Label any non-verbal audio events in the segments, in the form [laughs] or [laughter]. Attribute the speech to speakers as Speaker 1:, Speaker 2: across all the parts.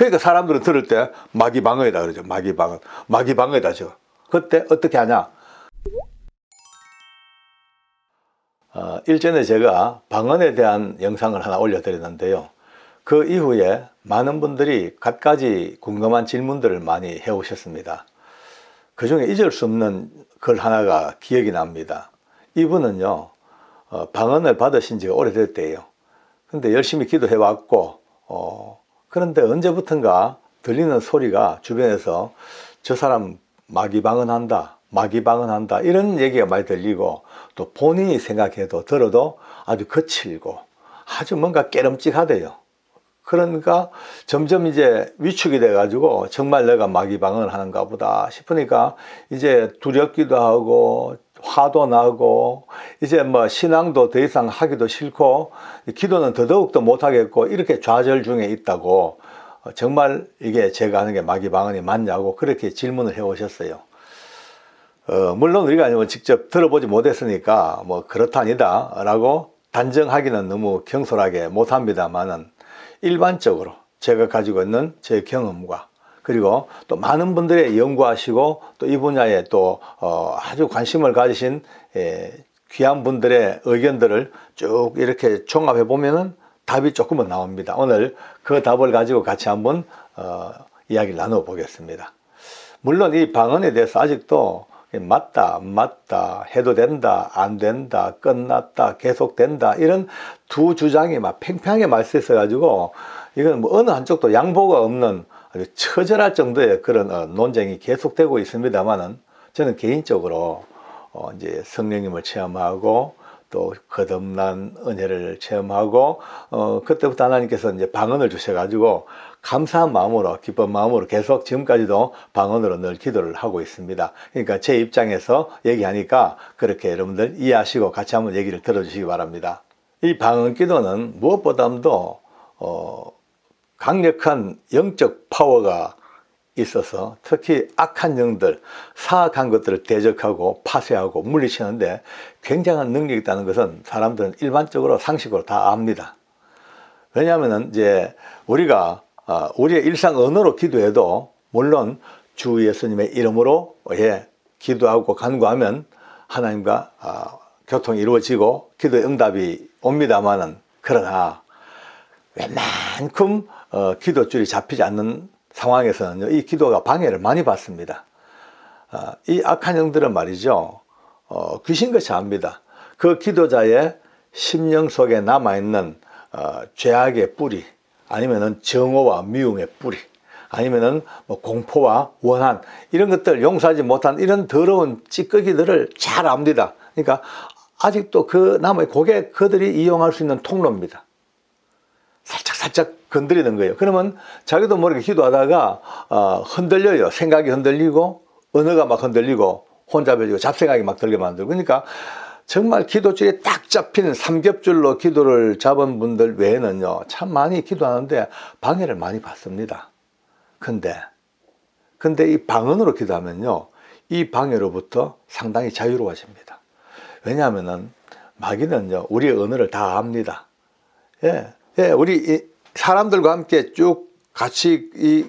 Speaker 1: 그러니까 사람들은 들을 때 마귀 방어이다 그러죠. 마귀 방어. 마귀 방어이다 죠. 그때 어떻게 하냐? 어, 일전에 제가 방언에 대한 영상을 하나 올려드렸는데요. 그 이후에 많은 분들이 갖가지 궁금한 질문들을 많이 해오셨습니다. 그 중에 잊을 수 없는 글 하나가 기억이 납니다. 이분은요, 어, 방언을 받으신 지가 오래됐대요. 근데 열심히 기도해 왔고, 어, 그런데 언제부턴가 들리는 소리가 주변에서 저 사람 마귀 방언한다, 마귀 방언한다, 이런 얘기가 많이 들리고, 또 본인이 생각해도 들어도 아주 거칠고, 아주 뭔가 깨름직하대요. 그러니까 점점 이제 위축이 돼 가지고 정말 내가 마귀 방언을 하는가 보다 싶으니까 이제 두렵기도 하고 화도 나고 이제 뭐 신앙도 더 이상 하기도 싫고 기도는 더더욱더 못하겠고 이렇게 좌절 중에 있다고 어, 정말 이게 제가 하는 게 마귀 방언이 맞냐고 그렇게 질문을 해 오셨어요. 어, 물론 우리가 아니면 직접 들어보지 못했으니까 뭐 그렇다 아니다 라고 단정하기는 너무 경솔하게 못합니다만은 일반적으로 제가 가지고 있는 제 경험과 그리고 또 많은 분들의 연구하시고 또 이 분야에 또 어, 아주 관심을 가지신 예, 귀한 분들의 의견들을 쭉 이렇게 종합해 보면은 답이 조금은 나옵니다. 오늘 그 답을 가지고 같이 한번 어, 이야기를 나눠 보겠습니다. 물론 이 방언에 대해서 아직도 맞다, 안 맞다, 해도 된다, 안 된다, 끝났다, 계속된다, 이런 두 주장이 막 팽팽하게 말씀있어 가지고, 이건 뭐 어느 한쪽도 양보가 없는 아주 처절할 정도의 그런 어, 논쟁이 계속되고 있습니다만은, 저는 개인적으로, 어, 이제 성령님을 체험하고, 또 거듭난 은혜를 체험하고, 어, 그때부터 하나님께서 이제 방언을 주셔 가지고, 감사한 마음으로 기쁜 마음으로 계속 지금까지도 방언으로 늘 기도를 하고 있습니다. 그러니까 제 입장에서 얘기하니까 그렇게 여러분들 이해하시고 같이 한번 얘기를 들어 주시기 바랍니다. 이 방언 기도는 무엇보다도 어, 강력한 영적 파워가 있어서 특히 악한 영들, 사악한 것들을 대적하고 파쇄하고 물리치는데 굉장한 능력이 있다는 것은 사람들은 일반적으로 상식으로 다 압니다. 왜냐하면 이제 우리가 어, 우리의 일상 언어로 기도해도 물론 주 예수님의 이름으로 예, 기도하고 간구하면 하나님과 어, 교통이 이루어지고 기도의 응답이 옵니다만은 그러나 웬만큼 어, 기도줄이 잡히지 않는 상황에서는 이 기도가 방해를 많이 받습니다. 어, 이 악한 영들은 말이죠. 어, 귀신같이 압니다. 그 기도자의 심령 속에 남아있는 어, 죄악의 뿌리, 아니면은 정오와 미움의 뿌리, 아니면은 뭐 공포와 원한 이런 것들 용서하지 못한 이런 더러운 찌꺼기들을 잘 압니다. 그러니까 아직도 그 남의 고개 그들이 이용할 수 있는 통로입니다. 살짝 살짝 건드리는 거예요. 그러면 자기도 모르게 기도하다가 어, 흔들려요. 생각이 흔들리고 언어가 막 흔들리고 혼잡해지고 잡생각이 막 들게 만들고 그러니까 정말 기도줄이 딱 잡힌 삼겹줄로 기도를 잡은 분들 외에는요, 참 많이 기도하는데 방해를 많이 받습니다. 근데, 근데 이 방언으로 기도하면요, 이 방해로부터 상당히 자유로워집니다. 왜냐하면은 마귀는요, 우리의 언어를 다 압니다. 예, 예, 우리 사람들과 함께 쭉 같이 이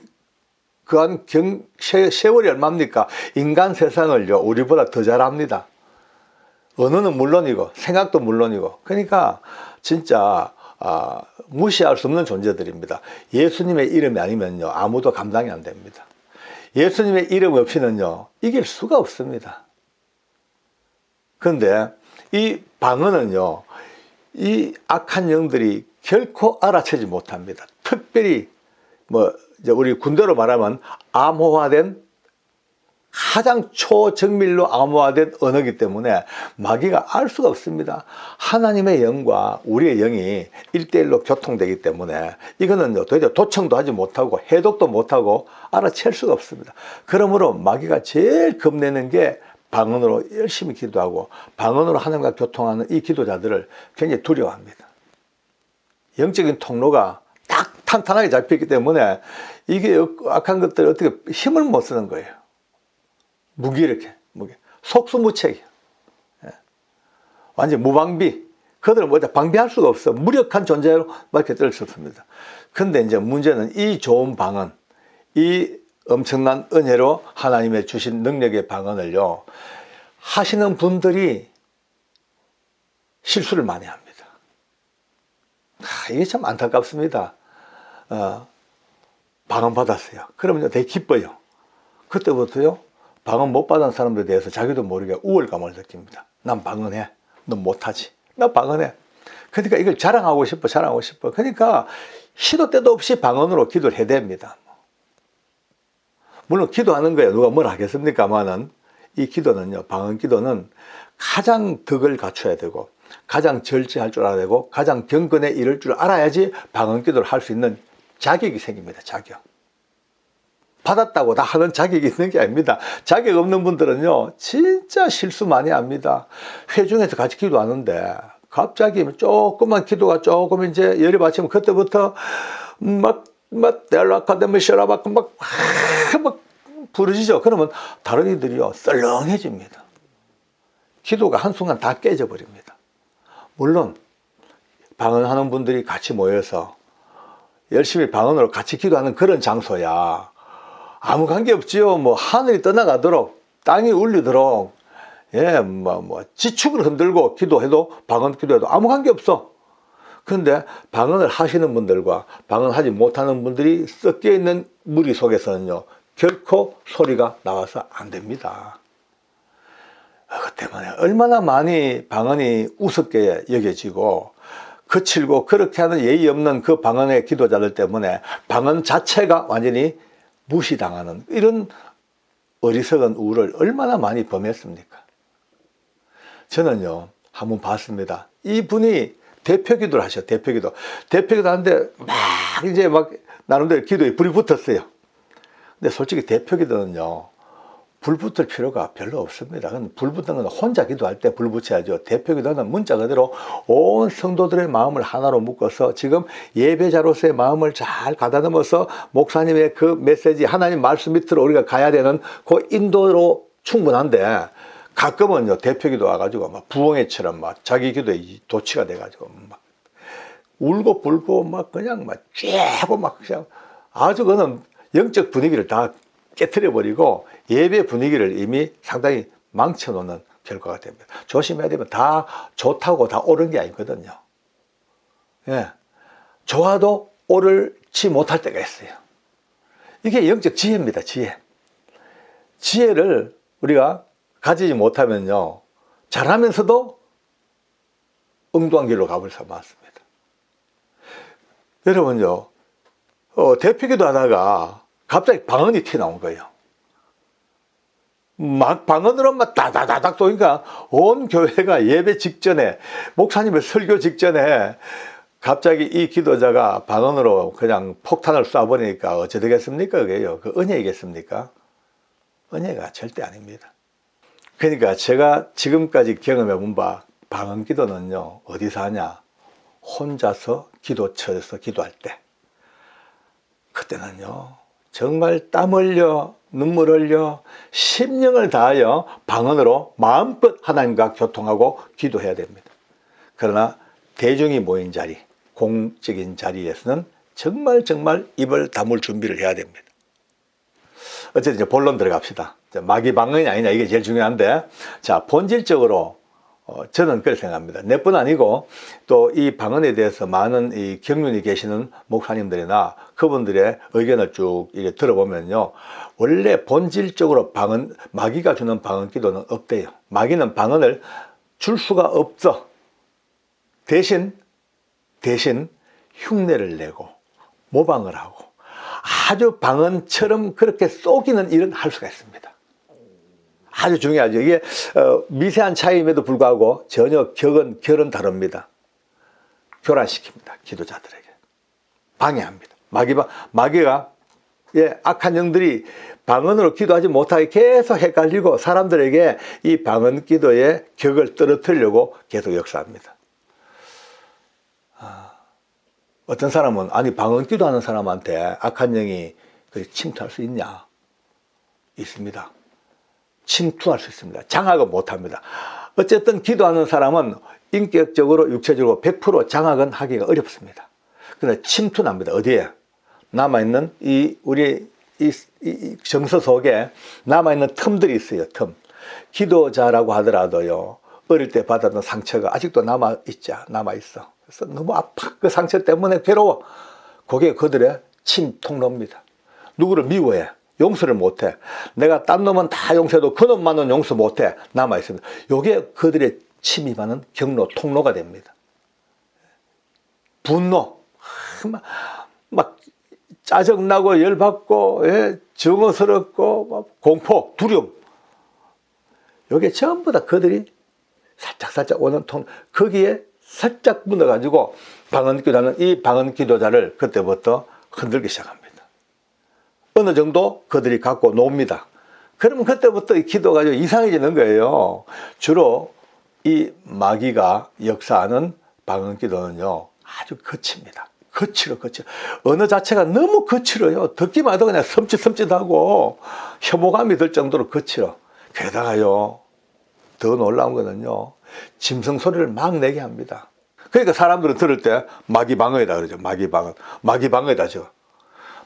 Speaker 1: 그한 경, 세월이 얼마입니까? 인간 세상을요, 우리보다 더잘 압니다. 언어는 물론이고 생각도 물론이고 그러니까 진짜 아, 무시할 수 없는 존재들입니다. 예수님의 이름이 아니면요 아무도 감당이 안 됩니다. 예수님의 이름 없이는요 이길 수가 없습니다. 그런데 이 방언은요 이 악한 영들이 결코 알아채지 못합니다. 특별히 뭐 우리 군대로 말하면 암호화된 가장 초정밀로 암호화된 언어이기 때문에 마귀가 알 수가 없습니다. 하나님의 영과 우리의 영이 일대일로 교통되기 때문에 이거는 도대체 도청도 하지 못하고 해독도 못하고 알아챌 수가 없습니다. 그러므로 마귀가 제일 겁내는 게 방언으로 열심히 기도하고 방언으로 하나님과 교통하는 이 기도자들을 굉장히 두려워합니다. 영적인 통로가 딱 탄탄하게 잡혔기 때문에 이게 악한 것들 어떻게 힘을 못 쓰는 거예요. 무기력해, 무기. 속수무책이야. 예. 완전 무방비. 그들은 뭐 방비할 수가 없어. 무력한 존재로 밖에 뜰수 없습니다. 근데 이제 문제는 이 좋은 방언, 이 엄청난 은혜로 하나님의 주신 능력의 방언을요, 하시는 분들이 실수를 많이 합니다. 아, 이게 참 안타깝습니다. 어, 방언 받았어요. 그러면 되게 기뻐요. 그때부터요, 방언 못 받은 사람들에 대해서 자기도 모르게 우월감을 느낍니다. 난 방언해. 넌 못하지. 나 방언해. 그러니까 이걸 자랑하고 싶어, 자랑하고 싶어. 그러니까 시도 때도 없이 방언으로 기도를 해야 됩니다. 물론 기도하는 거에 누가 뭘 하겠습니까만은 이 기도는요, 방언 기도는 가장 덕을 갖춰야 되고, 가장 절제할 줄 알아야 되고, 가장 경건에 이를 줄 알아야지 방언 기도를 할 수 있는 자격이 생깁니다, 자격. 받았다고 다 하는 자격이 있는 게 아닙니다. 자격 없는 분들은요, 진짜 실수 많이 합니다. 회중에서 같이 기도하는데, 갑자기 조금만 기도가 조금 이제 열이 받치면 그때부터 막, 막, 델라카데미시라바크 막, 막 부르짖어. 그러면 다른 이들이요, 썰렁해집니다. 기도가 한순간 다 깨져버립니다. 물론, 방언하는 분들이 같이 모여서 열심히 방언으로 같이 기도하는 그런 장소야. 아무 관계 없지요. 뭐, 하늘이 떠나가도록, 땅이 울리도록, 예, 뭐, 뭐, 지축을 흔들고 기도해도, 방언 기도해도 아무 관계 없어. 그런데 방언을 하시는 분들과 방언하지 못하는 분들이 섞여 있는 무리 속에서는요, 결코 소리가 나와서 안 됩니다. 그 때문에 얼마나 많이 방언이 우습게 여겨지고, 거칠고 그렇게 하는 예의 없는 그 방언의 기도자들 때문에 방언 자체가 완전히 무시당하는 이런 어리석은 우를 얼마나 많이 범했습니까? 저는요, 한번 봤습니다. 이분이 대표 기도를 하셔, 대표 기도. 대표 기도 하는데 막 이제 막 나름대로 기도에 불이 붙었어요. 근데 솔직히 대표 기도는요, 불 붙을 필요가 별로 없습니다. 불 붙는 건 혼자 기도할 때 불 붙여야죠. 대표 기도는 문자 그대로 온 성도들의 마음을 하나로 묶어서 지금 예배자로서의 마음을 잘 가다듬어서 목사님의 그 메시지 하나님 말씀 밑으로 우리가 가야 되는 그 인도로 충분한데 가끔은요 대표 기도 와가지고 막 부엉이처럼 막 자기 기도에 도치가 돼가지고 막 울고 불고 막 그냥 막 쬐고 막 그냥 아주 그는 영적 분위기를 다 깨뜨려 버리고 예배 분위기를 이미 상당히 망쳐놓는 결과가 됩니다. 조심해야 되면 다 좋다고 다 옳은 게 아니거든요. 예. 좋아도 옳지 못할 때가 있어요. 이게 영적 지혜입니다, 지혜. 지혜를 우리가 가지지 못하면요, 잘하면서도 엉뚱한 길로 가버려서 맞습니다. 여러분요, 어, 대표기도 하다가 갑자기 방언이 튀어나온 거예요. 막 방언으로 막 다다다닥 쏘니까 온 교회가 예배 직전에 목사님의 설교 직전에 갑자기 이 기도자가 방언으로 그냥 폭탄을 쏴버리니까 어찌 되겠습니까? 그게요. 그 은혜이겠습니까? 은혜가 절대 아닙니다. 그러니까 제가 지금까지 경험해 본 바 방언 기도는요. 어디서 하냐? 혼자서 기도처에서 기도할 때. 그때는요. 정말 땀 흘려 눈물 흘려 심령을 다하여 방언으로 마음껏 하나님과 교통하고 기도해야 됩니다. 그러나 대중이 모인 자리, 공적인 자리에서는 정말 정말 입을 다물 준비를 해야 됩니다. 어쨌든 본론 들어갑시다. 마귀 방언이 아니냐 이게 제일 중요한데 자 본질적으로 어, 저는 그렇게 생각합니다. 내뿐 아니고 또 이 방언에 대해서 많은 이 경륜이 계시는 목사님들이나 그분들의 의견을 쭉 이렇게 들어보면요. 원래 본질적으로 방언, 마귀가 주는 방언 기도는 없대요. 마귀는 방언을 줄 수가 없어. 대신, 대신 흉내를 내고 모방을 하고 아주 방언처럼 그렇게 쏘기는 일은 할 수가 있습니다. 아주 중요하죠. 이게 어, 미세한 차이임에도 불구하고 전혀 격은 결은 다릅니다. 교란시킵니다. 기도자들에게 방해합니다. 마귀가 마귀가 예, 악한 영들이 방언으로 기도하지 못하게 계속 헷갈리고 사람들에게 이 방언 기도의 격을 떨어뜨리려고 계속 역사합니다. 아, 어떤 사람은 아니 방언 기도하는 사람한테 악한 영이 침투할 수 있냐? 있습니다. 침투할 수 있습니다. 장악은 못합니다. 어쨌든 기도하는 사람은 인격적으로 육체적으로 100% 장악은 하기가 어렵습니다. 근데 침투납니다. 어디에? 남아있는 이, 우리 이, 이- 이 정서 속에 남아있는 틈들이 있어요, 틈. 기도자라고 하더라도요, 어릴 때 받았던 상처가 아직도 남아있자, 남아있어. 그래서 너무 아파. 그 상처 때문에 괴로워. 그게 그들의 침 통로입니다. 누구를 미워해. 용서를 못해. 내가 딴 놈은 다 용서해도 그 놈만은 용서 못해. 남아있습니다. 요게 그들의 침입하는 경로, 통로가 됩니다. 분노. 하, 막, 막 짜증나고 열받고, 예, 정어스럽고, 막 공포, 두려움. 요게 전부 다 그들이 살짝 살짝 오는 통, 거기에 살짝 묻어가지고 방언 기도하는 이 방언 기도자를 그때부터 흔들기 시작합니다. 어느 정도 그들이 갖고 놉니다. 그러면 그때부터 이 기도가 좀 이상해지는 거예요. 주로 이 마귀가 역사하는 방언 기도는요, 아주 거칩니다. 거칠어, 거칠어. 언어 자체가 너무 거칠어요. 듣기만 해도 그냥 섬찟섬찟하고 혐오감이 들 정도로 거칠어. 게다가요, 더 놀라운 거는요, 짐승 소리를 막 내게 합니다. 그러니까 사람들은 들을 때 마귀 방어이다 그러죠. 마귀 방어. 마귀 방어이다, 저.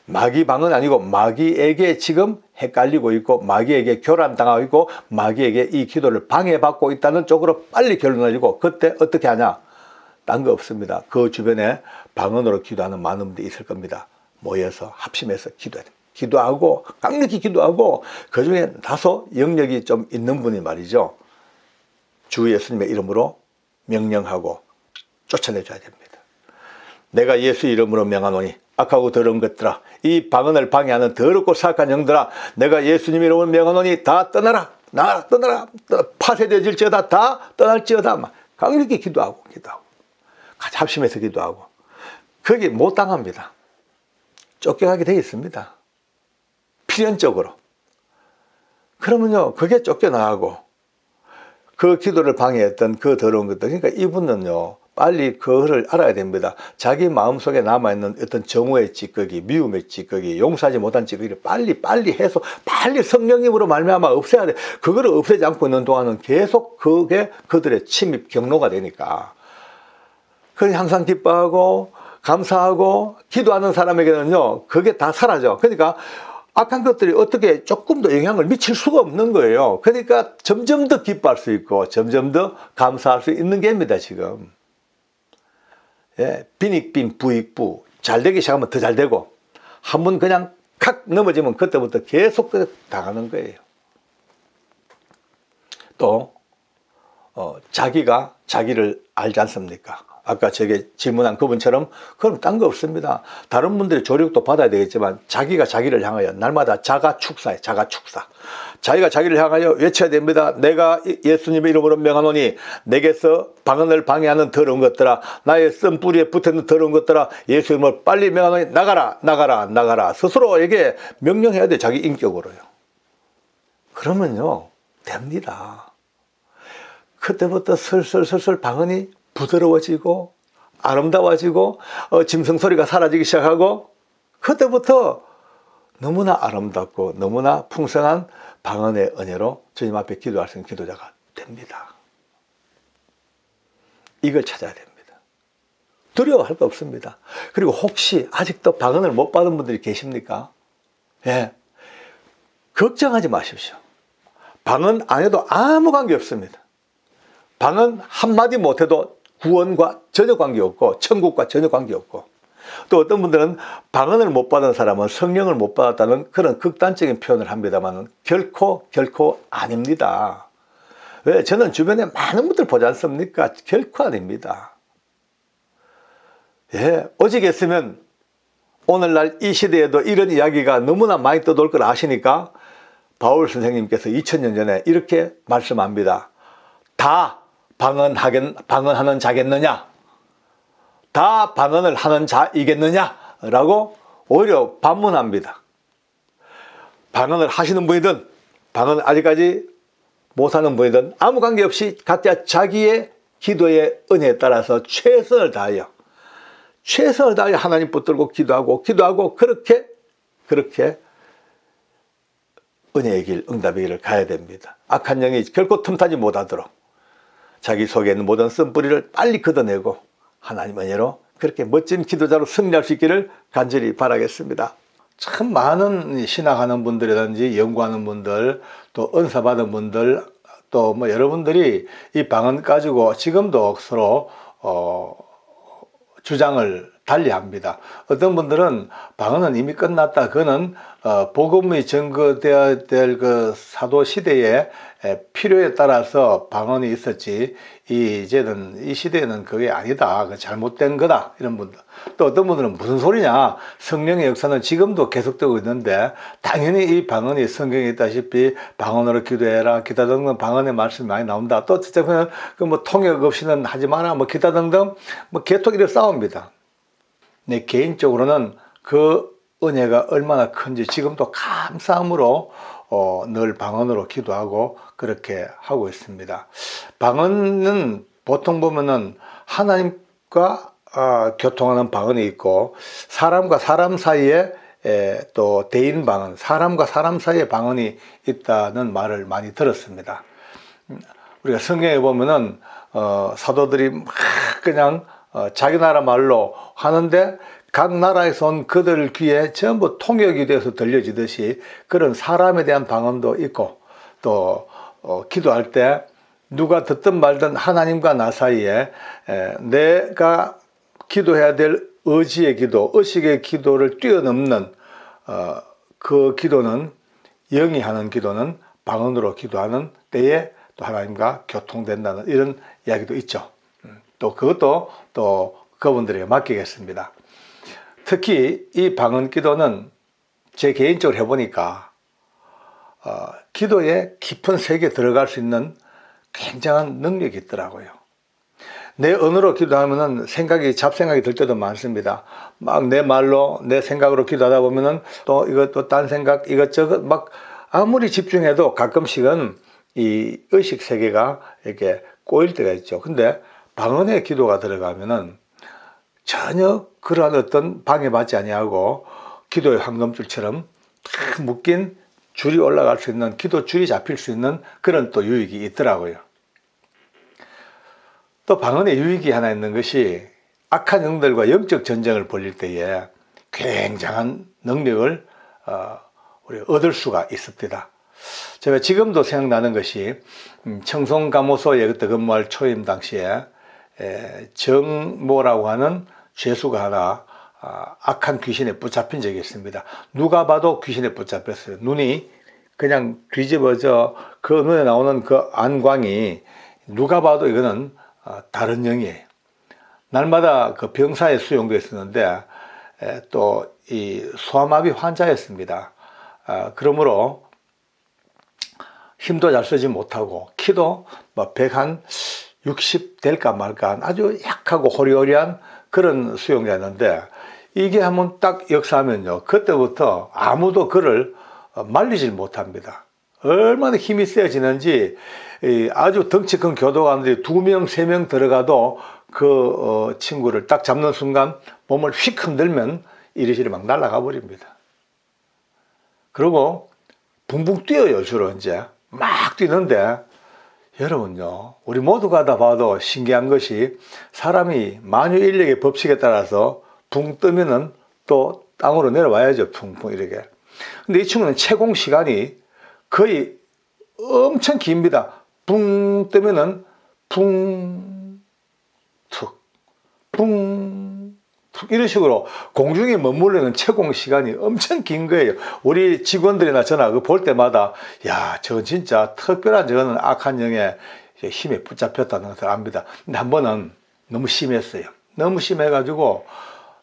Speaker 1: 마귀 방은 아니고 마귀에게 지금 헷갈리고 있고 마귀에게 교란당하고 있고 마귀에게 이 기도를 방해받고 있다는 쪽으로 빨리 결론을 내리고 그때 어떻게 하냐? 딴 거 없습니다. 그 주변에 방언으로 기도하는 많은 분들이 있을 겁니다. 모여서 합심해서 기도해야 돼. 기도하고 강력히 기도하고 그 중에 다소 영역이 좀 있는 분이 말이죠. 주 예수님의 이름으로 명령하고 쫓아내줘야 됩니다. 내가 예수 이름으로 명하노니 악하고 더러운 것들아 이 방언을 방해하는 더럽고 사악한 영들아 내가 예수님 이름으로 명하노니 다 떠나라 나 떠나라 떠- 파쇄되질지어다 다 떠날지어다 막 강력히 기도하고 기도하고 같이 합심해서 기도하고 거기 못 당합니다. 쫓겨가게 되어 있습니다. 필연적으로. 그러면요, 그게 쫓겨나가고, 그 기도를 방해했던 그 더러운 것들. 그러니까 이분은요, 빨리 그거를 알아야 됩니다. 자기 마음속에 남아있는 어떤 정오의 찌꺼기, 미움의 찌꺼기, 용서하지 못한 찌꺼기를 빨리 빨리 해서 빨리 성령님으로 말미암아 없애야 돼. 그거를 없애지 않고 있는 동안은 계속 그게 그들의 침입 경로가 되니까. 그 항상 기뻐하고 감사하고 기도하는 사람에게는요, 그게 다 사라져. 그러니까 악한 것들이 어떻게 조금 더 영향을 미칠 수가 없는 거예요. 그러니까 점점 더 기뻐할 수 있고 점점 더 감사할 수 있는 게입니다, 지금. 예, 빈익빈 부익부. 잘 되기 시작하면 더 잘 되고, 한 번 그냥 칵 넘어지면 그때부터 계속 그 당하는 거예요. 또, 어, 자기가 자기를 알지 않습니까? 아까 제게 질문한 그분처럼 그럼 딴 거 없습니다. 다른 분들이 조력도 받아야 되겠지만 자기가 자기를 향하여 날마다 자가 축사해 자가 축사. 자기가 자기를 향하여 외쳐야 됩니다. 내가 이- 예수님의 이름으로 명하노니 내게서 방언을 방해하는 더러운 것들아 나의 쓴 뿌리에 붙어있는 더러운 것들아 예수 이름으로 빨리 명하노니 나가라 나가라 나가라 스스로에게 명령해야 돼 자기 인격으로요. 그러면요 됩니다. 그때부터 슬슬슬슬 방언이 부드러워지고 아름다워지고 어, 짐승 소리가 사라지기 시작하고 그때부터 너무나 아름답고 너무나 풍성한 방언의 은혜로 주님 앞에 기도할 수 있는 기도자가 됩니다. 이걸 찾아야 됩니다. 두려워할 거 없습니다. 그리고 혹시 아직도 방언을 못 받은 분들이 계십니까? 예. 걱정하지 마십시오. 방언 안 해도 아무 관계 없습니다. 방언 한마디 못해도 구원과 전혀 관계없고 천국과 전혀 관계없고 또 어떤 분들은 방언을 못 받은 사람은 성령을 못 받았다는 그런 극단적인 표현을 합니다만 결코 결코 아닙니다. 왜 저는 주변에 많은 분들 보지 않습니까? 결코 아닙니다. 예, 오직 했으면 오늘날 이 시대에도 이런 이야기가 너무나 많이 떠돌 걸 아시니까 바울 선생님께서 2000년 전에 이렇게 말씀합니다. 다 방언하겠, 방언하는 자겠느냐? 다 방언을 하는 자이겠느냐? 라고 오히려 반문합니다. 방언을 하시는 분이든 방언 아직까지 못하는 분이든 아무 관계없이 각자 자기의 기도의 은혜에 따라서 최선을 다하여 최선을 다하여 하나님 붙들고 기도하고 기도하고 그렇게 그렇게 은혜의 길, 응답의 길을 가야 됩니다. 악한 영이 결코 틈타지 못하도록 자기 속에 있는 모든 쓴뿌리를 빨리 걷어내고 하나님 은혜로 그 그렇게 멋진 기도자로 승리할 수 있기를 간절히 바라겠습니다. 참 많은 신학하는 분들이라든지 연구하는 분들 또 은사 받은 분들 또 뭐 여러분들이 이 방언 가지고 지금도 서로 어 주장을 달리합니다. 어떤 분들은 방언은 이미 끝났다. 그거는 어, 복음이 증거되어야 될 그 사도 시대에 에, 필요에 따라서 방언이 있었지. 이 이제는 이 시대에는 그게 아니다. 그 잘못된 거다. 이런 분들. 또 어떤 분들은 무슨 소리냐? 성령의 역사는 지금도 계속되고 있는데 당연히 이 방언이 성경에 있다시피 방언으로 기도해라. 기타 등등 방언의 말씀이 많이 나온다. 또 어쨌든 그뭐 통역 없이는 하지 마라. 뭐 기타 등등 뭐 개토기를 싸웁니다. 내 개인적으로는 그 은혜가 얼마나 큰지 지금도 감사함으로 어, 늘 방언으로 기도하고 그렇게 하고 있습니다. 방언은 보통 보면은 하나님과 어, 교통하는 방언이 있고 사람과 사람 사이에 에, 또 대인 방언, 사람과 사람 사이에 방언이 있다는 말을 많이 들었습니다. 음, 우리가 성경에 보면은 어, 사도들이 막 그냥 어, 자기 나라 말로 하는데 각 나라에서 온 그들 귀에 전부 통역이 돼서 들려지듯이 그런 사람에 대한 방언도 있고 또 어, 기도할 때 누가 듣든 말든 하나님과 나 사이에 에, 내가 기도해야 될 의지의 기도, 의식의 기도를 뛰어넘는 어, 그 기도는 영이 하는 기도는 방언으로 기도하는 때에 또 하나님과 교통된다는 이런 이야기도 있죠. 음, 또 그것도 또 그분들에게 맡기겠습니다. 특히 이 방언 기도는 제 개인적으로 해보니까 어, 기도의 깊은 세계에 들어갈 수 있는 굉장한 능력이 있더라고요. 내 언어로 기도하면은 생각이 잡생각이 들 때도 많습니다. 막 내 말로 내 생각으로 기도하다 보면은 또 이것도 딴 생각 이것저것 막 아무리 집중해도 가끔씩은 이 의식 세계가 이렇게 꼬일 때가 있죠. 근데 방언의 기도가 들어가면은 전혀 그러한 어떤 방해받지 아니하고 기도의 황금줄처럼 탁 묶인 줄이 올라갈 수 있는 기도 줄이 잡힐 수 있는 그런 또 유익이 있더라고요. 또 방언의 유익이 하나 있는 것이 악한 영들과 영적 전쟁을 벌릴 때에 굉장한 능력을 어, 우리 얻을 수가 있습니다. 제가 지금도 생각나는 것이 음, 청송감호소에 그때 근무할 초임 당시에 정모라고 하는 죄수가 하나 아, 악한 귀신에 붙잡힌 적이 있습니다. 누가 봐도 귀신에 붙잡혔어요. 눈이 그냥 뒤집어져 그 눈에 나오는 그 안광이 누가 봐도 이거는 아, 다른 영이에요. 날마다 그 병사에 수용되어 있었는데 또 이 소아마비 환자였습니다. 아, 그러므로 힘도 잘 쓰지 못하고 키도 뭐 160 될까 말까 아주 약하고 호리호리한 그런 수용자였는데 이게 한번 딱 역사하면요. 그때부터 아무도 그를 말리질 못합니다. 얼마나 힘이 세지는지 아주 덩치 큰 교도관들이 두 명, 세 명 들어가도 그 어, 친구를 딱 잡는 순간 몸을 휙 흔들면 이리저리 막 날아가 버립니다. 그리고 붕붕 뛰어요, 주로 이제. 막 뛰는데 여러분요, 우리 모두가 다 봐도 신기한 것이 사람이 만유 인력의 법칙에 따라서 붕 뜨면은 또 땅으로 내려와야죠. 붕붕 이렇게. 근데 이 친구는 채공 시간이 거의 엄청 깁니다. 붕 뜨면은 붕, 툭, 붕, 툭 이런 식으로 공중에 머무르는 채공 시간이 엄청 긴 거예요. 우리 직원들이나 저나 그볼 때마다 야, 저건 진짜 특별한 저거는 악한 영의 힘에 붙잡혔다는 것을 압니다. 근데 한 번은 너무 심했어요. 너무 심해가지고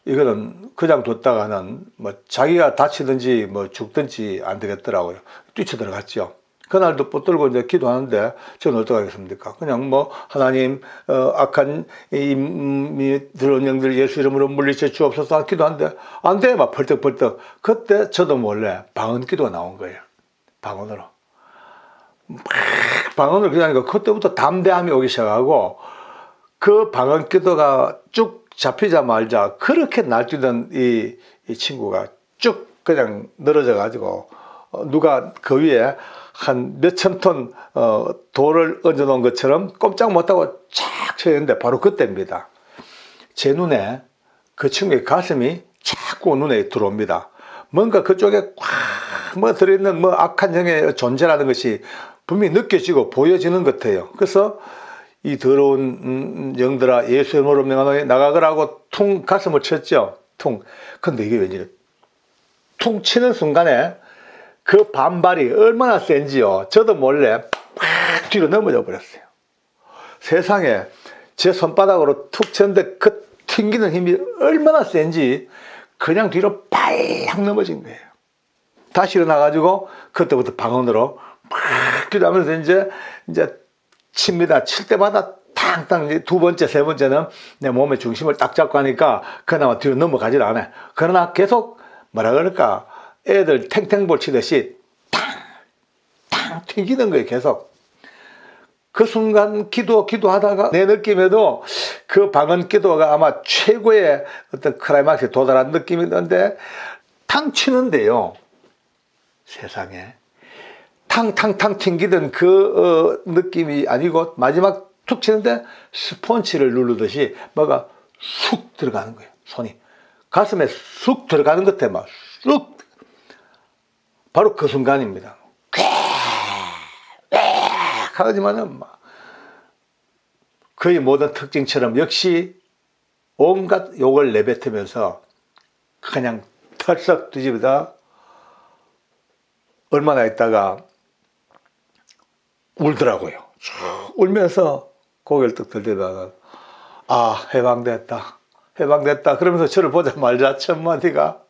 Speaker 1: 이거는 그냥 뒀다가는 뭐 자기가 다치든지 뭐 죽든지 안 되겠더라고요. 뛰쳐 들어갔죠. 그날도 붙들고 이제 기도하는데 저는 어떡하겠습니까? 그냥 뭐 하나님 어, 악한 이미 들어온 영들 예수 이름으로 물리쳐 주옵소서 기도하는데 안 돼! 막 펄떡펄떡. 그때 저도 몰래 방언 기도가 나온 거예요. 방언으로. 방언을 그냥 그때부터 담대함이 오기 시작하고 그 방언 기도가 쭉 잡히자 말자 그렇게 날뛰던 이, 이 친구가 쭉 그냥 늘어져 가지고 어, 누가 그 위에 한 몇천 톤 어, 돌을 얹어 놓은 것처럼 꼼짝 못하고 쫙 쳐있는데 바로 그때입니다. 제 눈에 그 친구의 가슴이 자꾸 눈에 들어옵니다. 뭔가 그쪽에 꽉 뭐 들어있는 뭐 악한 영의 존재라는 것이 분명히 느껴지고 보여지는 것 같아요. 그래서 이 더러운 음, 영들아 예수의 이름으로 명하노니 나가거라고 퉁 가슴을 쳤죠. 퉁. 근데 이게 왠지 퉁 치는 순간에 그 반발이 얼마나 센지요. 저도 몰래 팍 뒤로 넘어져 버렸어요. 세상에 제 손바닥으로 툭 쳤는데 그 튕기는 힘이 얼마나 센지 그냥 뒤로 빨락 넘어진 거예요. 다시 일어나가지고 그때부터 방언으로 막 기도하면서 이제 이제 칩니다. 칠 때마다 탕탕 두 번째 세 번째는 내 몸의 중심을 딱 잡고 하니까 그나마 뒤로 넘어가질 않아요. 그러나 계속 뭐라 그럴까 애들 탱탱볼 치듯이 탕탕 튕기는 거예요. 계속. 그 순간 기도 기도하다가 내 느낌에도 그 방언 기도가 아마 최고의 어떤 클라이막스에 도달한 느낌이 있는데 탕 치는데요. 세상에 탕탕탕 튕기던 그 어, 느낌이 아니고 마지막 툭 치는데 스펀치를 누르듯이 뭐가 쑥 들어가는 거예요. 손이 가슴에 쑥 들어가는 것 같아 막쑥 바로 그 순간입니다. 하지만은 막 거의 모든 특징처럼 역시 온갖 욕을 내뱉으면서 그냥 털썩 뒤집어다 얼마나 있다가 울더라고요. 쭉 울면서 고개를 뚝 들다가 아 해방됐다 해방됐다 그러면서 저를 보자마자 첫 마디가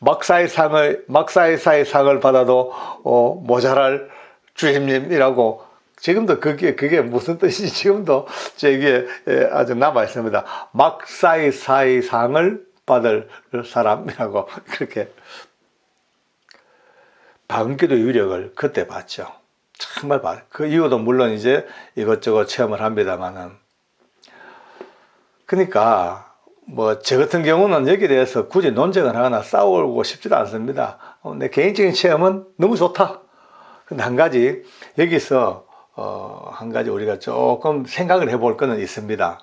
Speaker 1: 막사의 상을 막사의 상을 받아도 어, 모자랄 주임님이라고 지금도 그게 그게 무슨 뜻인지 지금도 제게 아주 남아 있습니다. 막사의 사의 상을 받을 사람이라고 [laughs] 그렇게 방기도 유력을 그때 봤죠. 정말 봐. 그 이후도 물론 이제 이것저것 체험을 합니다만은. 그러니까 뭐 저 같은 경우는 여기에 대해서 굳이 논쟁을 하거나 싸우고 싶지도 않습니다. 어, 내 개인적인 체험은 너무 좋다. 근데 한 가지 여기서 어, 한 가지 우리가 조금 생각을 해볼 거는 있습니다.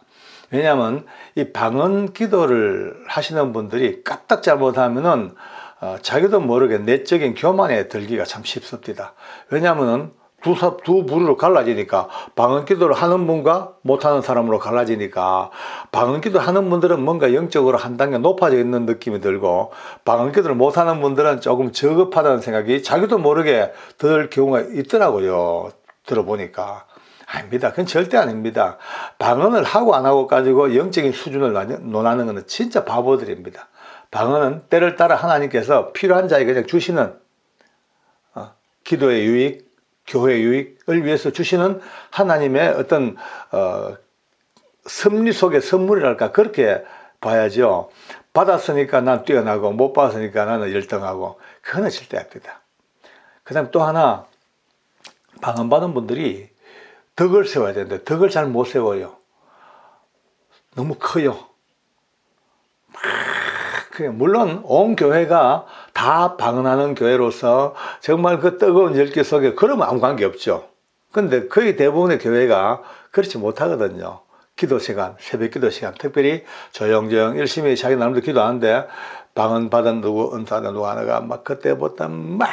Speaker 1: 왜냐하면 이 방언 기도를 하시는 분들이 까딱 잘못하면은 어, 자기도 모르게 내적인 교만에 들기가 참 쉽습니다. 왜냐하면은 두, 사, 두 부류로 갈라지니까 방언 기도를 하는 분과 못하는 사람으로 갈라지니까 방언 기도 하는 분들은 뭔가 영적으로 한 단계 높아져 있는 느낌이 들고 방언 기도를 못하는 분들은 조금 저급하다는 생각이 자기도 모르게 들 경우가 있더라고요. 들어보니까. 아닙니다. 그건 절대 아닙니다. 방언을 하고 안 하고 가지고 영적인 수준을 논하는 것은 진짜 바보들입니다. 방언은 때를 따라 하나님께서 필요한 자에게 그냥 주시는 어, 기도의 유익, 교회 유익을 위해서 주시는 하나님의 어떤 어, 섭리 속의 선물이랄까 그렇게 봐야죠. 받았으니까 난 뛰어나고 못 받았으니까 나는 열등하고 그거는 절대 아닙니다. 그 다음 또 하나 방언 받은 분들이 덕을 세워야 되는데 덕을 잘 못 세워요. 너무 커요. 물론 온 교회가 다 방언하는 교회로서 정말 그 뜨거운 열기 속에 그러면 아무 관계 없죠. 근데 거의 대부분의 교회가 그렇지 못하거든요. 기도 시간, 새벽 기도 시간, 특별히 조용조용 열심히 자기 나름대로 기도하는데 방언 받은 누구, 은사는 누구 하나가 막 그때부터 막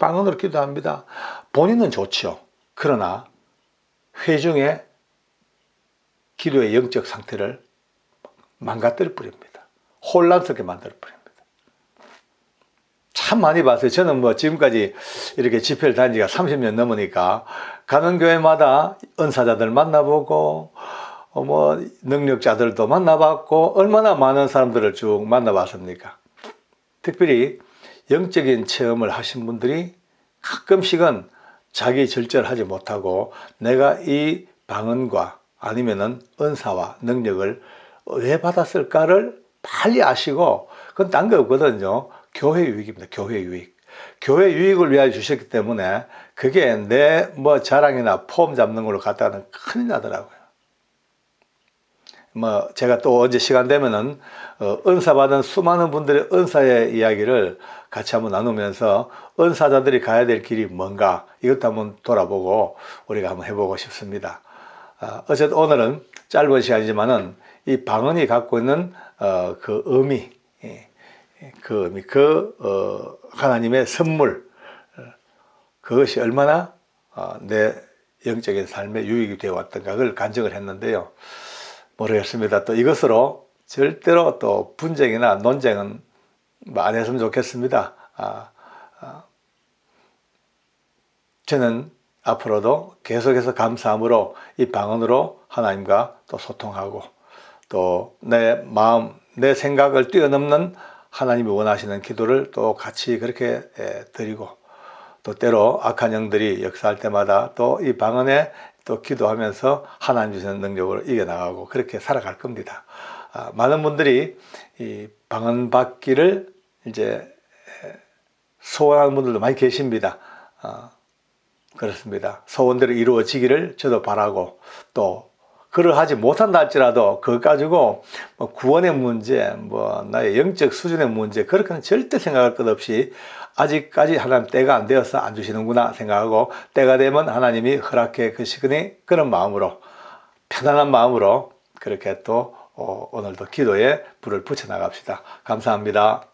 Speaker 1: 방언으로 기도합니다. 본인은 좋죠. 그러나 회중의 기도의 영적 상태를 망가뜨려 버립니다. 혼란스럽게 만들어 버립니다. 참 많이 봤어요. 저는 뭐 지금까지 이렇게 집회를 다닌 지가 30년 넘으니까 가는 교회마다 은사자들 만나보고 어, 뭐 능력자들도 만나봤고 얼마나 많은 사람들을 쭉 만나봤습니까? 특별히 영적인 체험을 하신 분들이 가끔씩은 자기 절제하지 못하고 내가 이 방언과 아니면은 은사와 능력을 왜 받았을까를 빨리 아시고 그건 딴 거 없거든요. 교회 유익입니다. 교회 유익. 교회 유익을 위하여 주셨기 때문에 그게 내 뭐 자랑이나 폼 잡는 걸로 갖다가는 큰일 나더라고요. 뭐 제가 또 언제 시간 되면은 어, 은사 받은 수많은 분들의 은사의 이야기를 같이 한번 나누면서 은사자들이 가야 될 길이 뭔가 이것도 한번 돌아보고 우리가 한번 해보고 싶습니다. 어, 어쨌든 오늘은 짧은 시간이지만은 이 방언이 갖고 있는 어, 그 의미, 예, 예, 그 그 어, 하나님의 선물, 어, 그것이 얼마나 어, 내 영적인 삶에 유익이 되어 왔던가 그걸 간증을 했는데요. 모르겠습니다. 또 이것으로 절대로 또 분쟁이나 논쟁은 뭐안 했으면 좋겠습니다. 아, 아, 저는 앞으로도 계속해서 감사함으로 이 방언으로 하나님과 또 소통하고 또 내 마음, 내 생각을 뛰어넘는 하나님이 원하시는 기도를 또 같이 그렇게 에, 드리고 또 때로 악한 영들이 역사할 때마다 또 이 방언에 또 기도하면서 하나님 주시는 능력으로 이겨나가고 그렇게 살아갈 겁니다. 아, 많은 분들이 이 방언 받기를 이제 에, 소원하는 분들도 많이 계십니다. 아, 그렇습니다. 소원대로 이루어지기를 저도 바라고 또 그러하지 못한다 할지라도 그것 가지고 뭐 구원의 문제, 뭐 나의 영적 수준의 문제 그렇게는 절대 생각할 것 없이 아직까지 하나님 때가 안 되어서 안 주시는구나 생각하고 때가 되면 하나님이 허락해 주시거니 그런 마음으로 편안한 마음으로 그렇게 또 어, 오늘도 기도에 불을 붙여 나갑시다. 감사합니다.